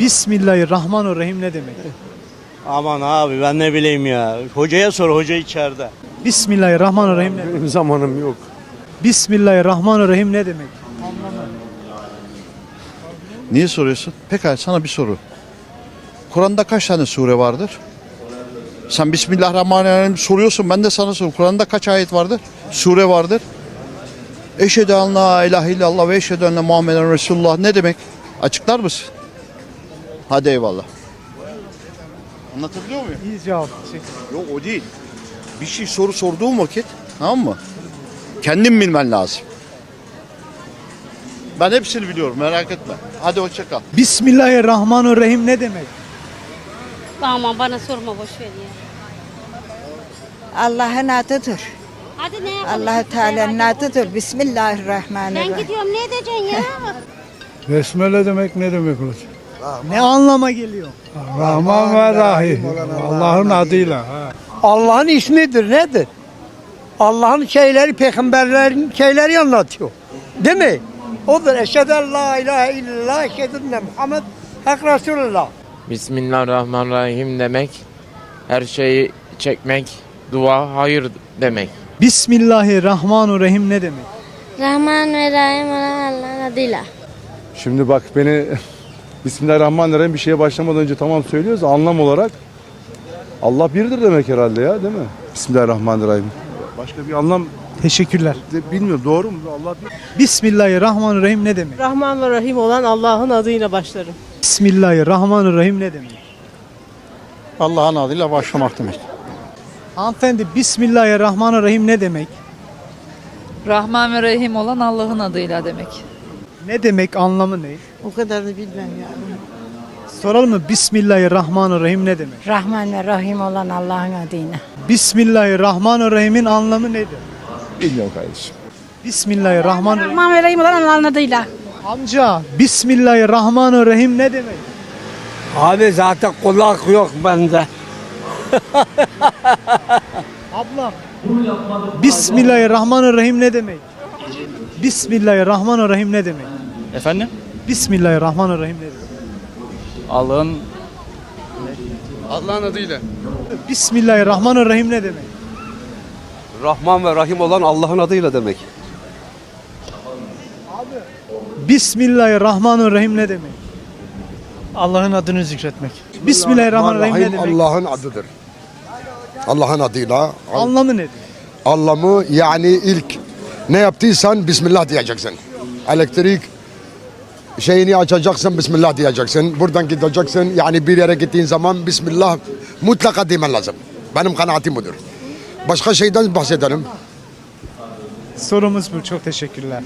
Bismillahirrahmanirrahim ne demek? Aman abi ben ne bileyim ya. Hocaya sor hoca içeride. Bismillahirrahmanirrahim ne demek? Benim zamanım yok. Bismillahirrahmanirrahim ne demek? Niye soruyorsun? Pekala sana bir soru. Kur'an'da kaç tane sure vardır? Sen Bismillahirrahmanirrahim soruyorsun. Ben de sana soruyorum. Kur'an'da kaç ayet vardır? Sure vardır. Eşhedü en la ilahe illallah ve eşhedü enne Muhammeden Resulullah ne demek? Açıklar mısın? Hadi eyvallah. Anlatabiliyor muyum? İyi cevap. Yok o değil. Bir şey soru sorduğum vakit tamam mı? Kendin bilmen lazım. Ben hepsini biliyorum merak etme. Hadi hoşça kal. Bismillahirrahmanirrahim ne demek? Aman bana sorma boş ver ya. Allah'ın adıdır. Hadi ne yapalım? Allah Teala'nın adıdır. Ben Bismillahirrahmanirrahim. gidiyorum ne edeceksin ya? Besmele demek ne demek olacak? Ne anlama geliyor? Rahman ve Rahim. Allah'ın adıyla. Ha. Allah'ın ismidir nedir? Allah'ın şeyleri peygamberlerin şeyleri anlatıyor. Değil mi? Odur. Eşhedü en la ilahe illallah, eşhedü enne Muhammed hak Resulullah. Bismillahirrahmanirrahim demek, her şeyi çekmek, dua hayır demek. Bismillahirrahmanirrahim ne demek? Rahman ve Rahim olan Allah'ın adıyla. Şimdi bak beni Bismillahirrahmanirrahim bir şeye başlamadan önce tamam söylüyoruz anlam olarak Allah birdir demek herhalde ya değil mi? Bismillahirrahmanirrahim. Başka bir anlam Teşekkürler. de bilmiyorum doğru mu? Allah bir... Bismillahirrahmanirrahim ne demek? Rahman ve Rahim olan Allah'ın adıyla başlarım. Bismillahirrahmanirrahim ne demek? Allah'ın adıyla başlamak demek. Hanımefendi Bismillahirrahmanirrahim ne demek? Rahman ve Rahim olan Allah'ın adıyla demek. Ne demek anlamı ne? O kadar da bilmem yani. Soralım mı? Bismillahirrahmanirrahim ne demek? Rahman ve Rahim olan Allah'ın adıyla. Bismillahirrahmanirrahim'in anlamı nedir? Bilmiyorum kardeşim. Bismillahirrahmanirrahim. Rahman ve Rahim olan Allah'ın adıyla. Amca Bismillahirrahmanirrahim ne demek? Abi zaten kulak yok bende. Ablam. Bismillahirrahmanirrahim ne demek? Bismillahirrahmanirrahim ne demek? Efendim? Bismillahirrahmanirrahim demek? Allah'ın Allah'ın adıyla. Bismillahirrahmanirrahim ne demek? Rahman ve Rahim olan Allah'ın adıyla demek. Bismillahirrahmanirrahim ne demek? Allah'ın adını zikretmek. Bismillahirrahmanirrahim ne demek? Allah'ın adıdır. Allah'ın adıyla Anlamı nedir? anlamı yani ilk ne yaptıysan Bismillah diyeceksin. Elektrik şeyini açacaksın Bismillah diyeceksin. Buradan gideceksin yani bir yere gittiğin zaman Bismillah mutlaka demen lazım. Benim kanaatim budur. Başka şeyden bahsedelim. Sorumuz bu. Çok teşekkürler.